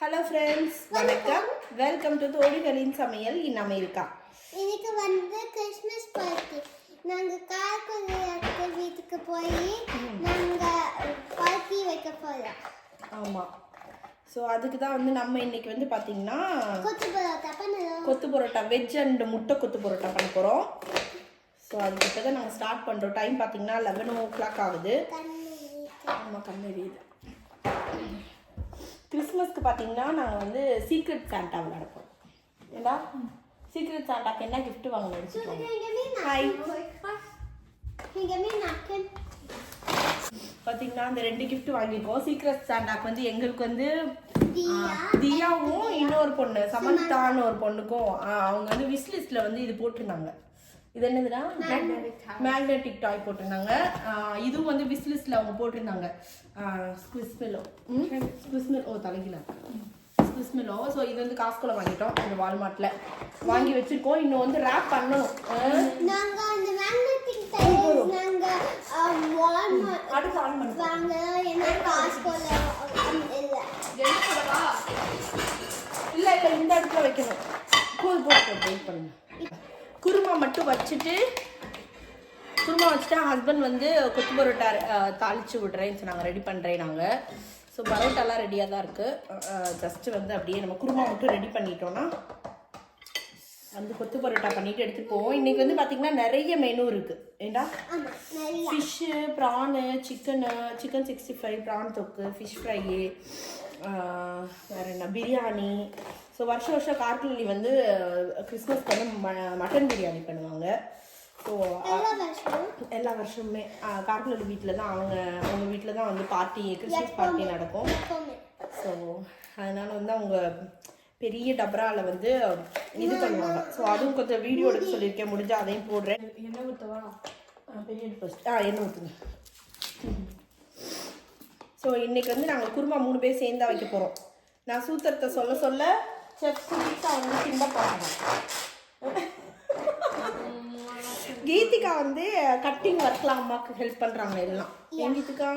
Hello friends வணக்கம். Welcome to தோழிகளின் சமையல். In America. இன்னைக்கு வந்து கிறிஸ்மஸ் பார்ட்டி நாங்கள் கார்குலியாக்கு வீட்டுக்கு போய் நாங்கள் பார்ட்டி வைக்க போகிறோம் ஆமாம் ஸோ அதுக்கு தான் வந்து நம்ம இன்னைக்கு வந்து பார்த்தீங்கன்னா கொத்து பரோட்டா பண்ணுறோம் கொத்து பரோட்டா வெஜ் அண்ட் முட்டை கொத்து பரோட்டா பண்ண போகிறோம் ஸோ அதுக்கு இப்போ தான் நாங்கள் ஸ்டார்ட் பண்ணுறோம் டைம் பார்த்தீங்கன்னா லெவன் ஓ கிளாக் ஆகுது ஆமாம் கண்ணெறியுது கிறிஸ்மஸ்க்கு பார்த்தீங்கன்னா நாங்கள் வந்து சீக்ரெட் சாண்டா விளையாடுறோம் ஏண்டா? சீக்ரெட் சாண்டாக்கு என்ன கிஃப்ட் வாங்கணும் ஹாய் பார்த்தீங்கன்னா அந்த ரெண்டு கிஃப்ட் வாங்கியிருக்கோம். சீக்ரெட் சாண்டாக்கு வந்து எங்களுக்கு வந்து தியாவும் இன்னொரு பொண்ணு சமந்தான்னு ஒரு பொண்ணுக்கும் அவங்க வந்து விஷ் வந்து இது போட்டிருந்தாங்க. இது என்னதுடா மேக்னெட்டிக் டாய் போட்டிருந்தாங்க. இதுவும் வந்து விஷ் லிஸ்ட்ல அவங்க போட்டிருந்தாங்க. ஸ்குவிஸ்மிலோ ஸ்குவிஸ்மில் ஓ தலைகில ஸ்குவிஸ்மிலோ ஸோ இது வந்து காஸ்கோல வாங்கிட்டோம் இந்த வால்மார்ட்ல வாங்கி வச்சிருக்கோம். இன்னும் வந்து ரேப் பண்ணணும். நாங்க அந்த magnetic tiles நாங்க Walmart அடுத்து ஆன் பண்ணுவோம் வாங்க. ஏன்னா காஸ்கோல இல்லை. இல்ல இல்ல இந்த இடத்துல வைக்கணும். போது போது வெயிட் பண்ணுங்க. வச்சுட்டு குருமா வச்சுட்டா ஹஸ்பண்ட் வந்து கொத்து பரோட்டா தாளிச்சு விடுறேன்னு சொன்னாங்க. ரெடி பண்ணுறேன் நாங்கள் ஸோ பரோட்டாலாம் ரெடியாக தான் இருக்குது ஜஸ்ட்டு வந்து அப்படியே நம்ம குருமா மட்டும் ரெடி பண்ணிட்டோம்னா வந்து கொத்து பரோட்டா பண்ணிட்டு எடுத்துட்டு போவோம். இன்னைக்கு வந்து பார்த்தீங்கன்னா நிறைய மெனு இருக்குது ஏண்டா? Fish prawn chicken chicken sixty five prawn தொக்கு ஃபிஷ் ஃப்ரையு வேறு என்ன பிரியாணி ஸோ வருஷம் வருஷம் கார்கில்லி வந்து கிறிஸ்மஸ்க்கு வந்து ம மட்டன் பிரியாணி பண்ணுவாங்க. ஸோ எல்லா வருஷமும்? கார்கில்லி வீட்டில் தான் அவங்க அவங்க வீட்டில் தான் வந்து பார்ட்டி கிறிஸ்மஸ் பார்ட்டி நடக்கும். ஸோ அதனால வந்து அவங்க பெரிய டபராவில் வந்து இது பண்ணுவாங்க. ஸோ அதுவும் கொஞ்சம் வீடியோ எடுக்க சொல்லியிருக்கேன். முடிஞ்சா அதையும் போடுறேன். என்ன ஊற்றவா பெரிய ஃபஸ்ட் ஆ எண்ணெய் ஊற்றுங்க ஸோ இன்னைக்கு வந்து நாங்கள் குருமா மூணு பேர் சேர்ந்து வைக்க போகிறோம் நான் சூத்திரத்தை சொல்ல சொல்ல செஃப் சுதீஷா வந்து கிண்ட போகிறாங்க கீதிகா வந்து கட்டிங் ஒர்க்லாம் அம்மாவுக்கு ஹெல்ப் பண்ணுறாங்க எல்லாம். ஏன் கீதிகா?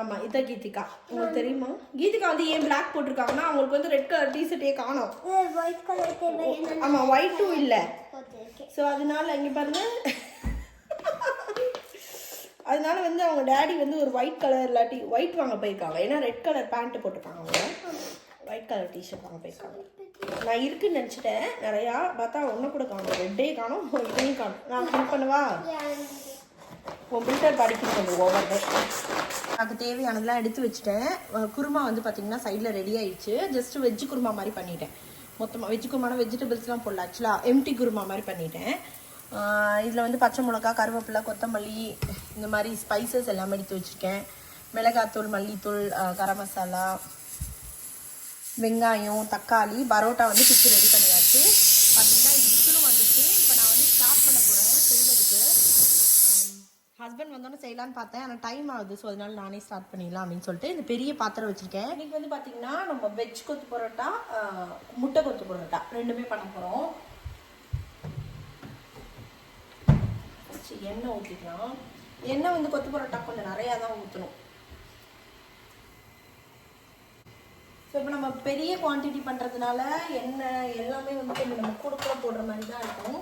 ஆமாம் இதான் கீதிகா. உங்களுக்கு தெரியுமா? கீதிகா வந்து ஏன் பிளாக் போட்டிருக்காங்கன்னா அவங்களுக்கு வந்து ரெட் கலர் டிஷர்ட்டே காணும். ஆமாம் ஒயிட்டும் இல்லை. ஸோ அதனால இங்கே பாருங்க. அதனால வந்து அவங்க டேடி வந்து ஒரு ஒயிட் கலர் இல்லாட்டி ஒயிட் வாங்க போயிருக்காங்க. ஏன்னா ரெட் கலர் பேண்ட் போட்டிருக்காங்க அவங்க. ஒயிட் கலர் டிஷர்ட் வாங்க போயிருக்காங்க. நான் இருக்குன்னு நினச்சிட்டேன். நிறையா பார்த்தா ஒன்றும் கூட காணும். ரெட்டே காணும் இதையும் காணும். நான் ஹெல்ப் பண்ணவா? உன் பில்டர் படிக்கணும் கொஞ்சம் ஓவர் எனக்கு தேவையானதெல்லாம் எடுத்து வச்சுட்டேன். குருமா வந்து பார்த்தீங்கன்னா சைடில் ரெடி ஆயிடுச்சு. ஜஸ்ட் வெஜ் குருமா மாதிரி பண்ணிட்டேன். மொத்தமாக வெஜ் குருமான வெஜிடபிள்ஸ்லாம் போடல. ஆக்சுவலாக எம்டி குருமா மாதிரி பண்ணிட்டேன். இதில் வந்து பச்சை மிளகா கருவேப்பிலை கொத்தமல்லி இந்த மாதிரி ஸ்பைசஸ் எல்லாமே எடுத்து வச்சுருக்கேன். மிளகாத்தூள் மல்லித்தூள் கரம் மசாலா வெங்காயம் தக்காளி பரோட்டா வந்து பிச்சு ரெடி பண்ணியாச்சு. பார்த்தீங்கன்னா இது விசிலும் வந்துச்சு. இப்போ நான் வந்து ஸ்டார்ட் பண்ண போகிறேன் செய்கிறதுக்கு ஹஸ்பண்ட் வந்தோடனே செய்யலான்னு பார்த்தேன். ஆனால் டைம் ஆகுது. ஸோ அதனால நானே ஸ்டார்ட் பண்ணிடலாம் அப்படின்னு சொல்லிட்டு இந்த பெரிய பாத்திரம் வச்சுருக்கேன். இன்றைக்கி வந்து பார்த்தீங்கன்னா நம்ம வெஜ் கொத்து பரோட்டா முட்டை கொத்து பரோட்டா. ரெண்டுமே பண்ண போகிறோம் எண்ணெய் ஊற்றிக்கலாம் எண்ணெய் வந்து கொத்து பரோட்டா கொஞ்சம் நிறையா தான் ஊற்றணும் ஸோ இப்போ நம்ம பெரிய குவான்டிட்டி பண்ணுறதுனால எண்ணெய் எல்லாமே வந்து கொஞ்சம் நம்ம கூட போடுற மாதிரி தான் இருக்கும்.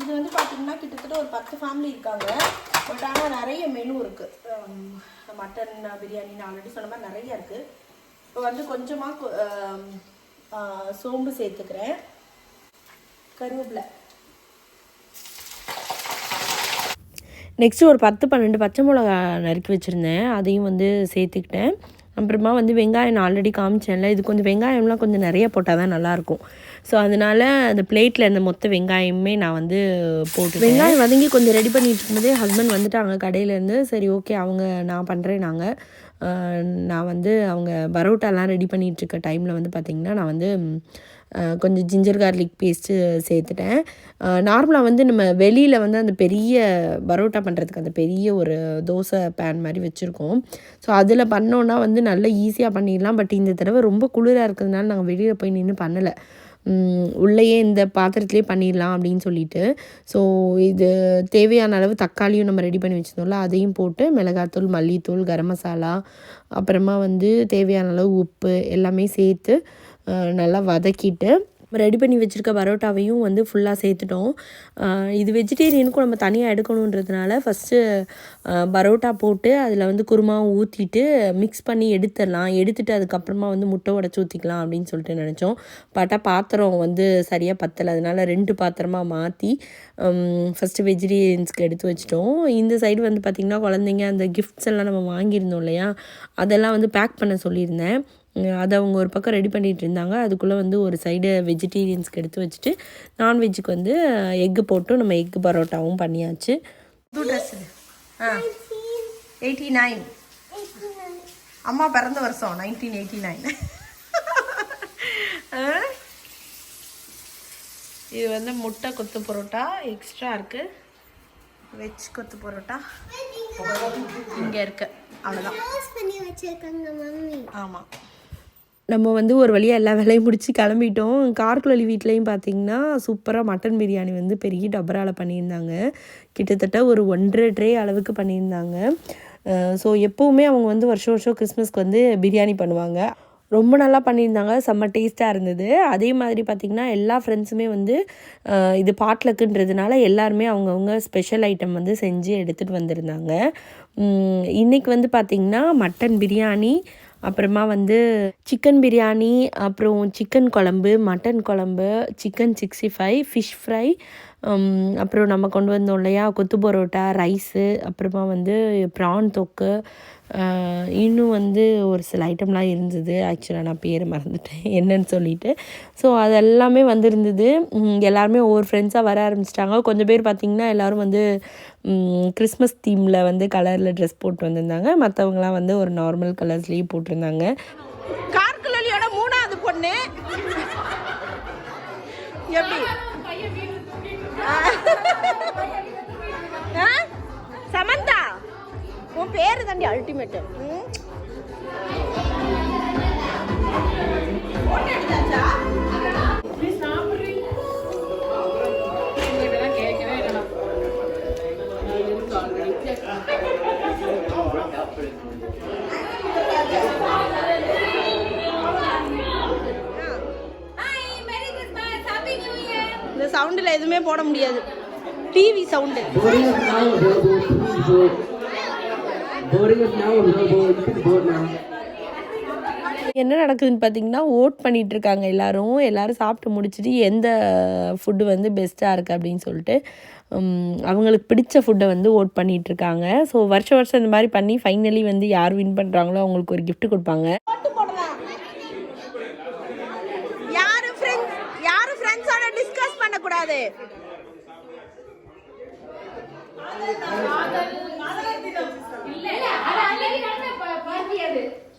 இது வந்து பார்த்திங்கன்னா கிட்டத்தட்ட ஒரு பத்து ஃபேமிலி இருக்காங்க. பட் ஆனால் நிறைய மெனு இருக்குது மட்டன் பிரியாணி நான் ஆல்ரெடி சொன்ன மாதிரி நிறைய இருக்குது இப்போ வந்து கொஞ்சமாக um, சோம்பு சேர்த்துக்கிறேன். கருவேப்பிலை. நெக்ஸ்ட்டு ஒரு பத்து பன்னெண்டு பச்சை மிளகா நறுக்கி வச்சுருந்தேன். அதையும் வந்து சேர்த்துக்கிட்டேன். அப்புறமா வந்து வெங்காயம் நான் ஆல்ரெடி காமிச்சேன்ல இது கொஞ்சம் வெங்காயம்லாம் கொஞ்சம் நிறைய போட்டால் தான் நல்லாயிருக்கும் ஸோ அதனால அந்த பிளேட்டில் இருந்த மொத்த வெங்காயமே நான் வந்து போட்டு வெங்காயம் வதங்கி கொஞ்சம் ரெடி பண்ணிட்டு இருக்கும்போதே ஹஸ்பண்ட் வந்துட்டாங்க கடையிலேருந்து சரி ஓகே அவங்க நான் பண்ணுறேன் நாங்கள் நான் வந்து அவங்க பரோட்டாலாம் ரெடி பண்ணிகிட்ருக்க டைமில் வந்து பார்த்திங்கன்னா நான் வந்து கொஞ்சம் ஜிஞ்சர் கார்லிக் பேஸ்ட்டு சேர்த்துட்டேன். நார்மலாக வந்து நம்ம வெளியில் வந்து அந்த பெரிய பரோட்டா பண்ணுறதுக்கு அந்த பெரிய ஒரு தோசை பேன் மாதிரி வச்சுருக்கோம். ஸோ அதில் பண்ணோன்னா வந்து நல்லா ஈஸியாக பண்ணிடலாம். பட் இந்த தடவை ரொம்ப குளிராக இருக்கிறதுனால நாங்கள் வெளியில் போய் நின்று பண்ணலை. உள்ளேயே இந்த பாத்திரத்துலேயே பண்ணிடலாம் அப்படின்னு சொல்லிட்டு. ஸோ இது தேவையான அளவு தக்காளியும் நம்ம ரெடி பண்ணி வச்சுருந்தோம்ல அதையும் போட்டு மிளகாத்தூள் மல்லித்தூள் கரம் மசாலா அப்புறமா வந்து தேவையான அளவு உப்பு எல்லாமே சேர்த்து நல்லா வதக்கிட்டு ரெடி பண்ணி வச்சுருக்க பரோட்டாவையும் வந்து ஃபுல்லாக சேர்த்துட்டோம். இது வெஜிடேரியனுக்கும் நம்ம தனியாக எடுக்கணுன்றதுனால ஃபஸ்ட்டு பரோட்டா போட்டு அதில் வந்து குருமாவும் ஊற்றிட்டு மிக்ஸ் பண்ணி எடுத்துடலாம். எடுத்துட்டு அதுக்கப்புறமா வந்து முட்டை உடச்சி ஊற்றிக்கலாம் அப்படின்னு சொல்லிட்டு நினச்சோம். பார்த்தா பாத்திரம் வந்து சரியாக பத்தலை. அதனால் ரெண்டு பாத்திரமாக மாற்றி ஃபஸ்ட்டு வெஜிடேரியன்ஸ்க்கு எடுத்து வச்சிட்டோம். இந்த சைடு வந்து பார்த்திங்கன்னா குழந்தைங்க அந்த கிஃப்ட்ஸ் எல்லாம் நம்ம வாங்கியிருந்தோம் இல்லையா? அதெல்லாம் வந்து பேக் பண்ண சொல்லியிருந்தேன். அதை அவங்க ஒரு பக்கம் ரெடி பண்ணிகிட்டு இருந்தாங்க. அதுக்குள்ளே வந்து ஒரு சைடு வெஜிடேரியன்ஸ்க்கு எடுத்து வச்சுட்டு நான்வெஜ்ஜுக்கு வந்து எக்கு போட்டு நம்ம எக்கு பரோட்டாவும் பண்ணியாச்சு. புது ட்ரெஸ் இது. ஆ. எயிட்டி நைன் அம்மா பிறந்த வருஷம் நைன்டீன் எயிட்டி நைன் இது வந்து முட்டை கொத்து பரோட்டா எக்ஸ்ட்ரா இருக்கு. வெஜ் கொத்து பரோட்டா. இங்கே இருக்கு. அவ்வளோதான் ஆமாம் நம்ம வந்து ஒரு வழியாக எல்லா வேலையும் முடித்து கிளம்பிட்டோம். கார்குழலி வீட்லேயும் பார்த்தீங்கன்னா சூப்பராக மட்டன் பிரியாணி வந்து பெரிய டபரால் பண்ணியிருந்தாங்க. கிட்டத்தட்ட ஒரு ஒன்றரை ட்ரே அளவுக்கு பண்ணியிருந்தாங்க. ஸோ எப்போவுமே அவங்க வந்து வருஷம் வருஷம் கிறிஸ்மஸ்க்கு வந்து பிரியாணி பண்ணுவாங்க. ரொம்ப நல்லா பண்ணியிருந்தாங்க. செம்ம டேஸ்ட்டாக இருந்தது. அதே மாதிரி பார்த்திங்கன்னா எல்லா ஃப்ரெண்ட்ஸுமே வந்து இது பாட்லக்குன்றதுனால எல்லாருமே அவங்கவுங்க ஸ்பெஷல் ஐட்டம் வந்து செஞ்சு எடுத்துகிட்டு வந்திருந்தாங்க. இன்றைக்கி இன்னைக்கு வந்து பார்த்திங்கன்னா மட்டன் பிரியாணி அப்புறமா வந்து சிக்கன் பிரியாணி அப்புறம் சிக்கன் குழம்பு மட்டன் குழம்பு chicken sixty five fish fry அப்புறம் நம்ம கொண்டு வந்தோம் இல்லையா கொத்து பரோட்டா ரைஸு அப்புறமா வந்து ப்ரான் தொக்கு இன்னும் வந்து ஒரு சில ஐட்டம்லாம் இருந்தது. ஆக்சுவலாக நான் பேர் மறந்துட்டேன். என்னன்னு சொல்லிட்டு. ஸோ அதெல்லாமே வந்திருந்தது. உம், எல்லாருமே ஒவ்வொரு ஃப்ரெண்ட்ஸாக வர ஆரம்பிச்சிட்டாங்க. கொஞ்சம் பேர் பார்த்திங்கன்னா எல்லோரும் வந்து கிறிஸ்மஸ் தீமில் வந்து கலரில் ட்ரெஸ் போட்டு வந்திருந்தாங்க. மற்றவங்களாம் வந்து ஒரு நார்மல் கலர்ஸ்லேயே போட்டிருந்தாங்க. கார்குழலியோட மூணாவது பொண்ணு. எப்படி? சமந்தா? உன் பேரு தாண்டி அல்டிமேட் இந்த சவுண்டில் எதுவுமே போட முடியாது. TV sound Boarding now board. You can board now. என்ன நடக்குதுன்னு பார்த்தீங்கன்னா ஓட் பண்ணிட்டு இருக்காங்க எல்லாரும். எல்லாரும் சாப்பிட்டு முடிச்சுட்டு எந்த ஃபுட்டு வந்து பெஸ்ட்டாக இருக்குது அப்படின்னு சொல்லிட்டு அவங்களுக்கு பிடிச்ச ஃபுட்டை வந்து ஓட் பண்ணிட்டு இருக்காங்க ஸோ வருஷம் வருஷம் இந்த மாதிரி பண்ணி ஃபைனலி வந்து யார் வின் பண்ணுறாங்களோ அவங்களுக்கு ஒரு gift கொடுப்பாங்க. டிஸ்கஸ் பண்ணக்கூடாது?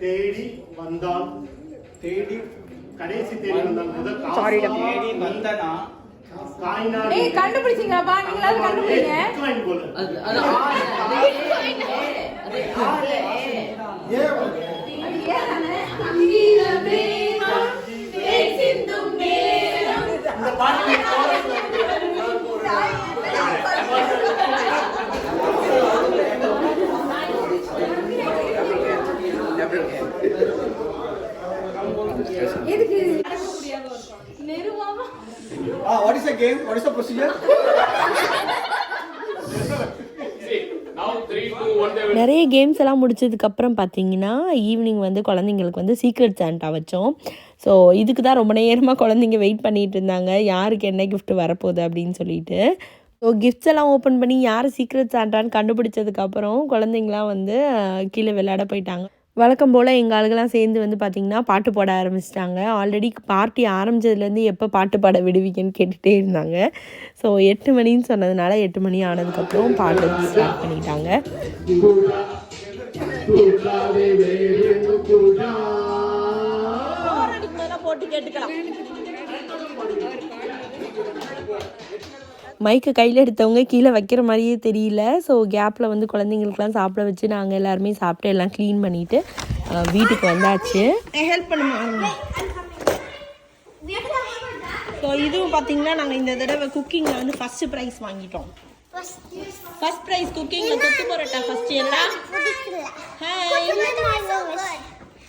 தேடி வந்தான் தேடி கடைசி தேடி வந்தான் முதல் சாரி தேடி வந்தனா காய்நாடு கண்டுபிடிச்சிங்களாப்பா நீங்களாவது கண்டுபிடிங்க. பிட்காயின் போல இந்த பாட்டு Ah, what is the game? What is the procedure? நிறைய கேம்ஸ் எல்லாம் முடிச்சதுக்கப்புறம் பார்த்தீங்கன்னா ஈவினிங் வந்து குழந்தைங்களுக்கு வந்து சீக்ரெட் சாண்டா வச்சோம். ஸோ இதுக்கு தான் ரொம்ப நேரமாக குழந்தைங்க வெயிட் பண்ணிட்டு இருந்தாங்க. யாருக்கு என்ன கிஃப்ட் வரப்போகுது அப்படின்னு சொல்லிட்டு. ஸோ கிஃப்ட்ஸ் எல்லாம் ஓப்பன் பண்ணி யார் சீக்ரெட் சாண்டான்னு கண்டுபிடிச்சதுக்கப்புறம் குழந்தைங்களாம் வந்து கீழே விளையாட போயிட்டாங்க. வழக்கம் போல் எங்கள் ஆளுகெல்லாம் சேர்ந்து வந்து பார்த்திங்கன்னா பாட்டு பாட ஆரம்பிச்சிட்டாங்க. ஆல்ரெடி பார்ட்டி ஆரம்பிச்சதுலேருந்து எப்போ பாட்டு பாட விடுவீங்கன்னு கேட்டுகிட்டே இருந்தாங்க. ஸோ எட்டு மணின்னு சொன்னதுனால எட்டு மணி ஆனதுக்கப்புறம் பாட்டு ஸ்டார்ட் பண்ணிட்டாங்க. போட்டு கேட்டுக்கலாம். மைக்கை கையில் எடுத்தவங்க கீழே வைக்கிற மாதிரியே தெரியல. ஸோ கேப்பில் வந்து குழந்தைங்களுக்குலாம் சாப்பிட வச்சு நாங்கள் எல்லாருமே சாப்பிட்டு எல்லாம் க்ளீன் பண்ணிவிட்டு வீட்டுக்கு வந்தாச்சு. ஹெல்ப் பண்ணுமா. ஸோ இதுவும் பார்த்தீங்கன்னா நாங்கள் இந்த தடவை குக்கிங்கில் வந்து ஃபஸ்ட்டு ப்ரைஸ் வாங்கிட்டோம். ஃபர்ஸ்ட் ப்ரைஸ் குக்கிங்கில் கொத்து பரோட்டா ஃபஸ்ட் எல்லாம்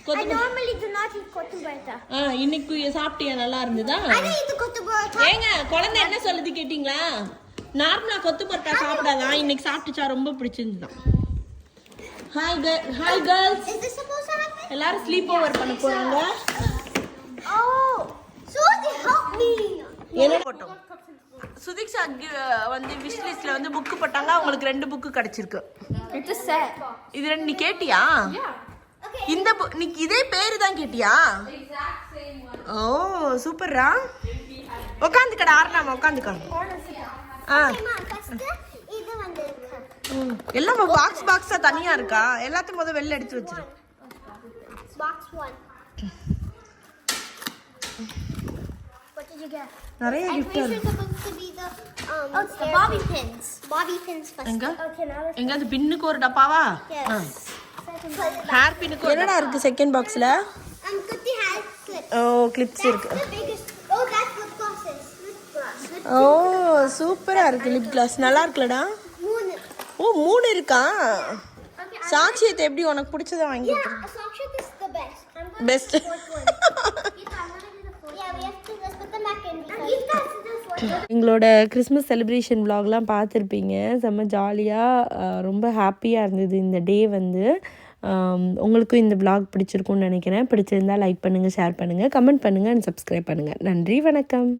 hi I normally do not eat kotumbarata. ஆ இன்னைக்கு சாப்பிட்டியா? நல்லா இருந்ததா. ஏங்க குழந்தை என்ன சொல்லுது கேட்டிங்களா? நார்மலா கொத்து பரோட்டா சாப்பிடாதான் இன்னைக்கு சாப்பிட்டுச்சா? ரொம்ப பிடிச்சிருந்துதான். Hi hi girls Is this supposed to happen? எல்லாரும் ஸ்லீப் ஓவர் பண்ண போறாங்க. Oh. என்ன? போட்டோம். சுதீக்ஷா வந்து விஷ் லிஸ்ட்ல வந்து புக்கு போட்டாங்க. அவங்களுக்கு ரெண்டு புக்கு கிடைச்சிருக்கு. இது ரெண்டு நீ கேட்டியா? இந்த book- நீ இதே பேரு தான் கேட்டியா ஓ சூப்பர்ரா உட்காந்துக்கடா ஆறலாமா உட்காந்துக்கா ஆ. எல்லாம் பாக்ஸ் பாக்ஸா தனியா இருக்கா எல்லாத்தையும் முத வெளில எடுத்து வச்சிரு? நிறைய um. Oh, pins first. எங்க? எங்க அது பின்னுக்கு ஒரு டப்பாவா Yes. Second. ஹேர் பின்னுக்கு என்னடா இருக்கு செகண்ட் பாக்ஸ்ல Um. ஓ கிளிப்ஸ் That's இருக்கு the biggest. Oh, that's lip glosses. Lip gloss. Lip ஓ சூப்பரா இருக்கு லிப் கிளாஸ் நல்லா இருக்குல்லடா. ஓ மூணு இருக்கா. சாட்சியத்தை எப்படி உனக்கு பிடிச்சத வாங்கி Yeah, Sakshit is the best. I'm going best. எங்களோட கிறிஸ்மஸ் செலிப்ரேஷன் vlogலாம் பார்த்துருப்பீங்க செம்ம ஜாலியாக ரொம்ப ஹாப்பியாக இருந்தது இந்த டே வந்து உங்களுக்கும் இந்த பிளாக் பிடிச்சிருக்கும்னு நினைக்கிறேன். பிடிச்சிருந்தா லைக் பண்ணுங்கள் ஷேர் பண்ணுங்கள் கமெண்ட் பண்ணுங்கள் அண்ட் சப்ஸ்கிரைப் பண்ணுங்கள் நன்றி வணக்கம்.